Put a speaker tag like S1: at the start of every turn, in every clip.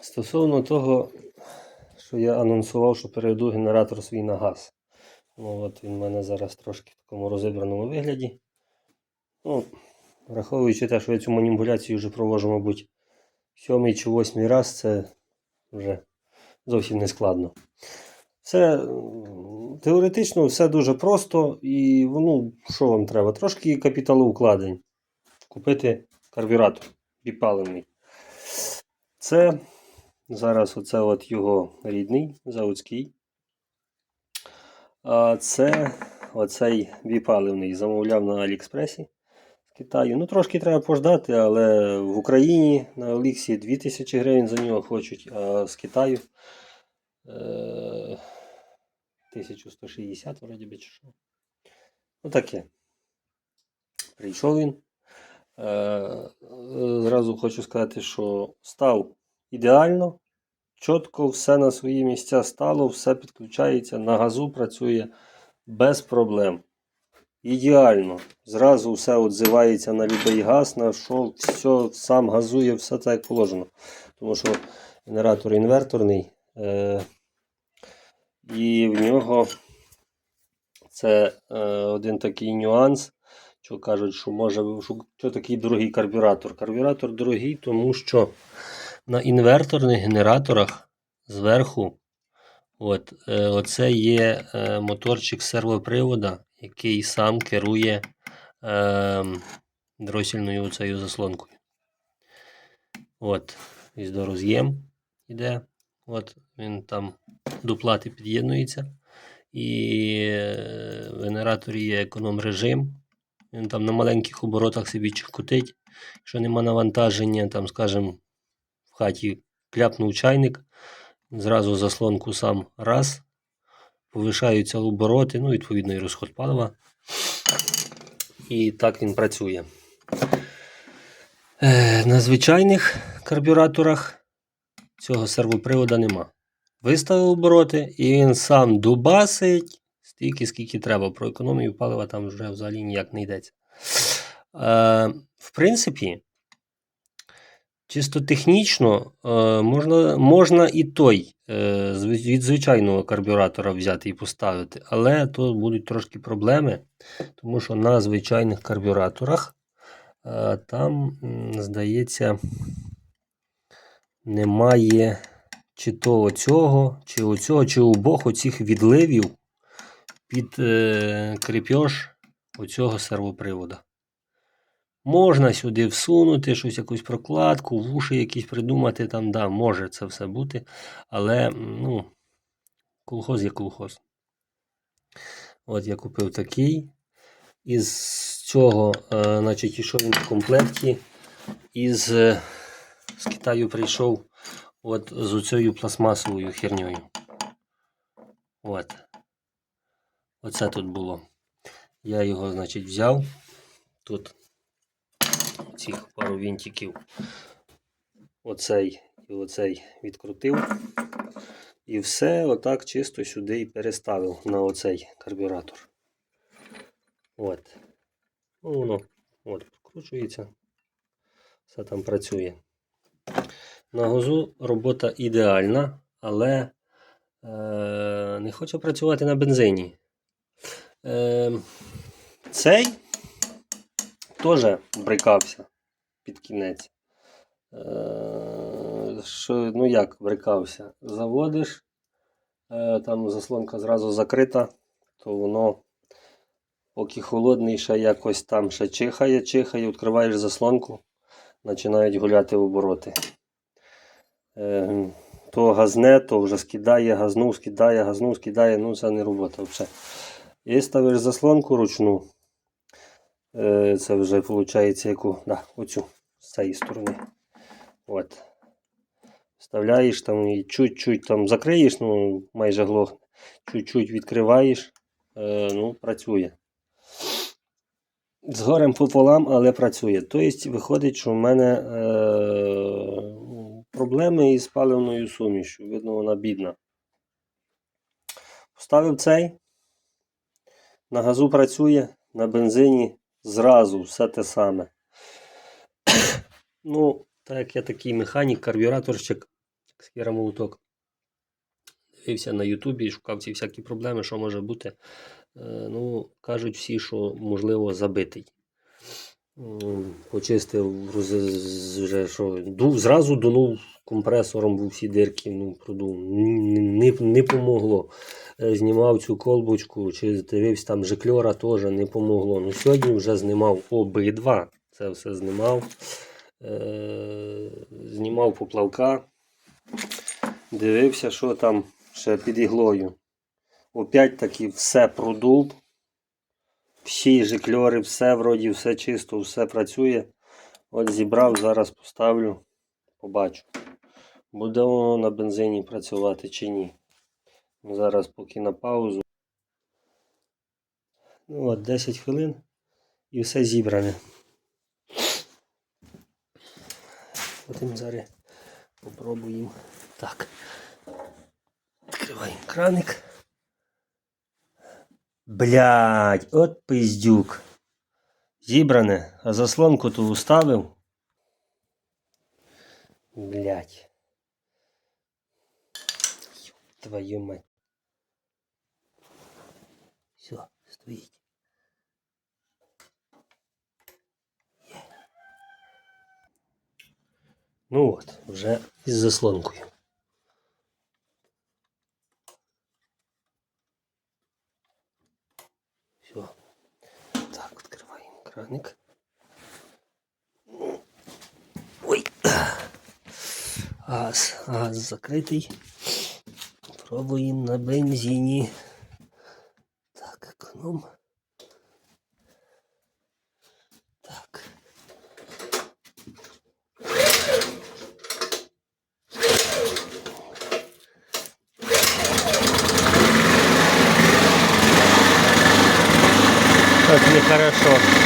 S1: Стосовно того, що я анонсував, що переведу генератор свій на газ. Ну, от він в мене зараз трошки в такому розібраному вигляді. Ну, враховуючи те, що я цю маніпуляцію вже проводжу, мабуть, сьомий чи восьмий раз, це вже зовсім не складно. Все теоретично все дуже просто і ну, що вам треба? Трошки капіталовкладень. Купити карбюратор біпалений. Це зараз оце от його рідний заводський. А це оцей біпаливний замовляв на Аліекспресі з Китаю. Ну, трошки треба пождати, але в Україні на Оліксі 2000 гривень за нього хочуть, а з Китаю е, 1160 вроді би чи що. Ну таке. Прийшов він. Е, е, Зразу хочу сказати, що став ідеально, чітко все на свої місця стало, все підключається, на газу працює без проблем. Ідеально. Зразу все відзивається на будь-який газ, на що все сам газує, все так як положено. Тому що генератор інверторний. Е, і в нього це е, один такий нюанс, що кажуть, що може що, що такий дорогий карбюратор. Карбюратор дорогий, тому що на інверторних генераторах зверху от, е, оце є е, моторчик сервопривода, який сам керує е, дросільною оцею заслонкою. От, із до іде. От, він там до плати під'єднується. І е, в генераторі є економ режим. Він там на маленьких оборотах собі чекотить. Якщо нема навантаження, там, скажімо, хаті кляпнув чайник, зразу заслонку сам раз, повишаються обороти, ну, відповідно, і розход палива. І так він працює. Е, На звичайних карбюраторах цього сервопривода нема. Виставив обороти, і він сам дубасить стільки, скільки треба. Про економію палива там вже взагалі ніяк не йдеться. Е, в принципі, чисто технічно е, можна, можна і той е, від звичайного карбюратора взяти і поставити, але тут будуть трошки проблеми, тому що на звичайних карбюраторах е, там, здається, немає чи то оцього, чи оцього, чи обох оцих відливів під е, оцього сервопривода. Можна сюди всунути щось, якусь прокладку, вуші якісь придумати, там, да, може це все бути, але ну, колхоз є колхоз. От я купив такий. Із цього, е, значить, ішов він в комплекті. Із е, з Китаю прийшов от з оцією пластмасовою херньою. От. Оце тут було. Я його, значить, взяв. Тут цих пару вінтиків. Оцей і оцей відкрутив. І все отак чисто сюди і переставив на оцей карбюратор. От. Ну, воно от, прокручується. Все там працює. На газу робота ідеальна, але е, не хочу працювати на бензині. Е, цей теж брикався під кінець. Е, що, ну як брикався? Заводиш, е, там заслонка зразу закрита, то воно, поки холодний, ще якось там ще чихає, чихає, відкриваєш заслонку, починають гуляти обороти. Е, то газне, то вже скидає, газнув, скидає, газнув, скидає, ну це не робота взагалі. І ставиш заслонку ручну. Це вже виходить яку, да, оцю з цієї сторони. От. Вставляєш там і чуть-чуть там закриєш, ну майже глохне. Чуть-чуть відкриваєш, е, ну, працює. З горем пополам, але працює. Тобто виходить, що в мене е, проблеми із паливною сумішю. Видно, вона бідна. Поставив цей. На газу працює, на бензині зразу все те саме. Ну, так я такий механік, карбюраторщик, скірамолоток. Дивився на Ютубі, шукав ці всякі проблеми, що може бути. Е, Ну, кажуть всі, що можливо забитий. Почистив вже що дув, зразу дунув компресором в всі дирки, ну, продув. Не, не помогло. Е, Знімав цю колбочку, чи дивився там жикльора теж не помогло. Ну, сьогодні вже знімав обидва. Це все знімав. Е, знімав поплавка. Дивився, що там ще під іглою. Опять таки все продув. Всі жикльори, все вроді, все чисто, все працює. От зібрав, зараз поставлю, побачу. Буде воно на бензині працювати чи ні. Зараз поки на паузу. Ну от 10 хвилин і все зібране. Потім зараз попробуємо. Так. Відкриваємо краник. Блядь, от пиздюк. Зібране, а заслонку ту уставив. Блядь. Твою мать. Все, стоїть. Ну от, вже із заслонкою. Все. Так, відкриваємо краник. Ой. Газ, газ закритий. Пробуємо на бензині. Так, економ. Как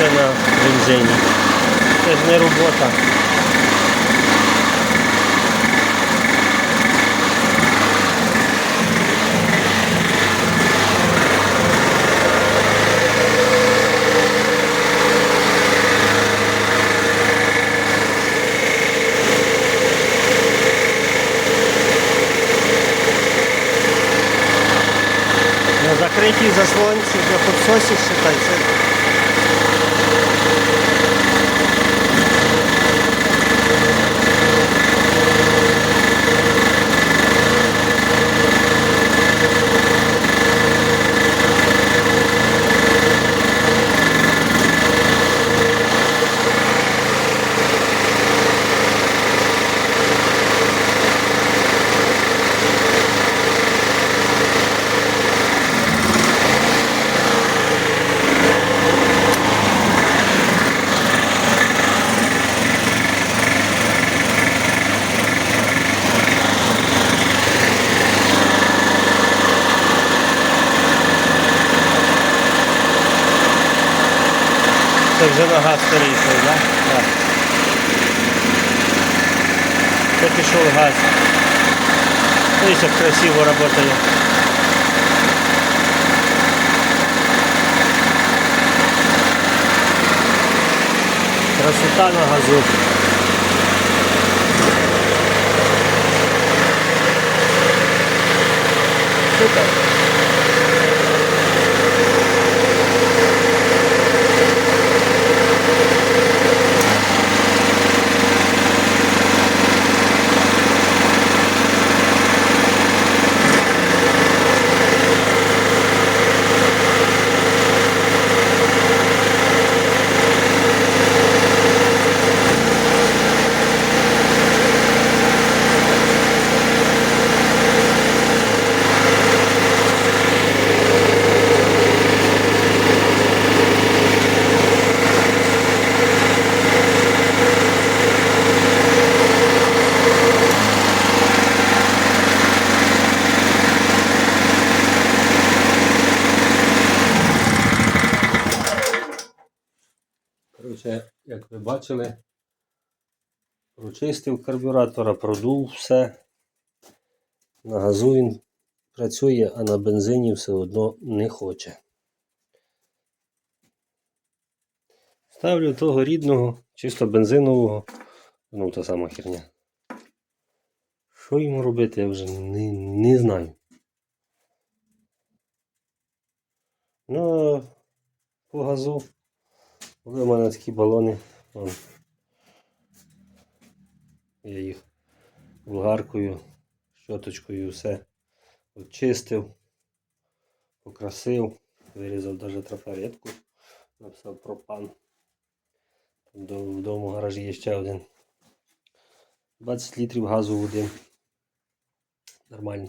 S1: Не на бензині. Це ж не робота. Закритій заслонці на підсосі считай. Це Вже нога да? так? Це пішов газ. Дивись, як красиво працює. Красота на газу. Супер. Бачили, прочистив карбюратора, продув все. На газу він працює, а на бензині все одно не хоче. Ставлю того рідного, чисто бензинового. Ну, та сама херня. Що йому робити, я вже не, не знаю. Ну, по газу. Були в мене такі балони. Вон. Я їх болгаркою, щоточкою все очистив, покрасив, вирізав навіть трафаретку, написав пропан. До, вдома в гаражі є ще один. 20 літрів газу в один. Нормально.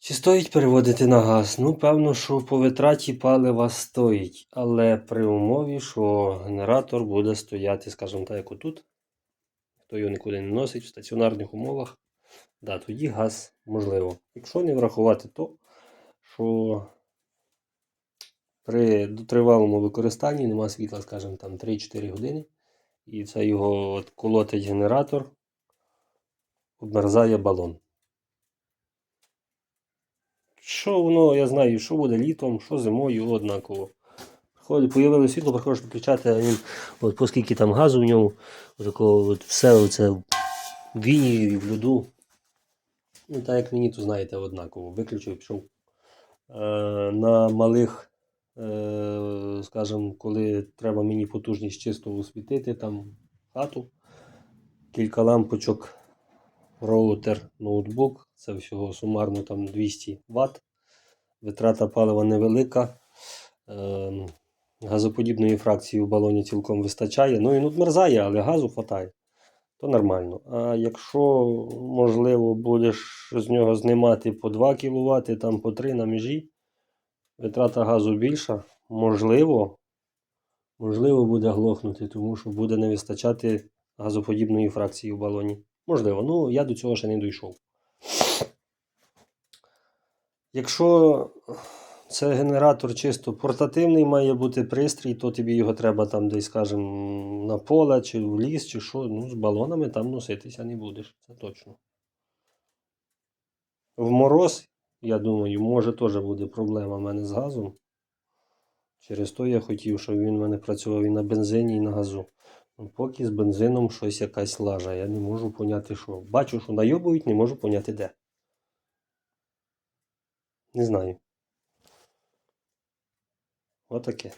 S1: Чи стоїть переводити на газ? Ну, певно, що по витраті палива стоїть, але при умові, що генератор буде стояти, скажімо так, як отут. Хто його нікуди не носить в стаціонарних умовах, да, тоді газ можливо. Якщо не врахувати то, що при тривалому використанні нема світла, скажімо, там 3-4 години, і це його от колотить генератор, обмерзає балон. Що воно, я знаю, що буде літом, що зимою, однаково. Приходить, появилось світло, приходиш виключати, а він, от оскільки там газу в ньому, такого от все оце в віні в льоду. Ну, так як мені, то знаєте, однаково. Виключив, пішов. Е, на малих, е, скажімо, коли треба мені потужність чисто освітити там хату, кілька лампочок, роутер, ноутбук, це всього сумарно там 200 Вт. Витрата палива невелика. Е, газоподібної фракції в балоні цілком вистачає. Ну він одмерзає, але газу вистачає. То нормально. А якщо, можливо, будеш з нього знімати по 2 кВт, там по 3 на межі, витрата газу більша, можливо, можливо, буде глохнути, тому що буде не вистачати газоподібної фракції в балоні. Можливо, ну я до цього ще не дійшов. Якщо це генератор чисто портативний має бути пристрій, то тобі його треба там десь, скажімо, на поле чи в ліс, чи що. Ну, з балонами там носитися не будеш, це точно. В мороз, я думаю, може теж буде проблема в мене з газом. Через то я хотів, щоб він в мене працював і на бензині, і на газу. Поки з бензином щось якась лажа. Я не можу поняти, що. Бачу, що найобують, не можу поняти де. Не знаю. Отаке.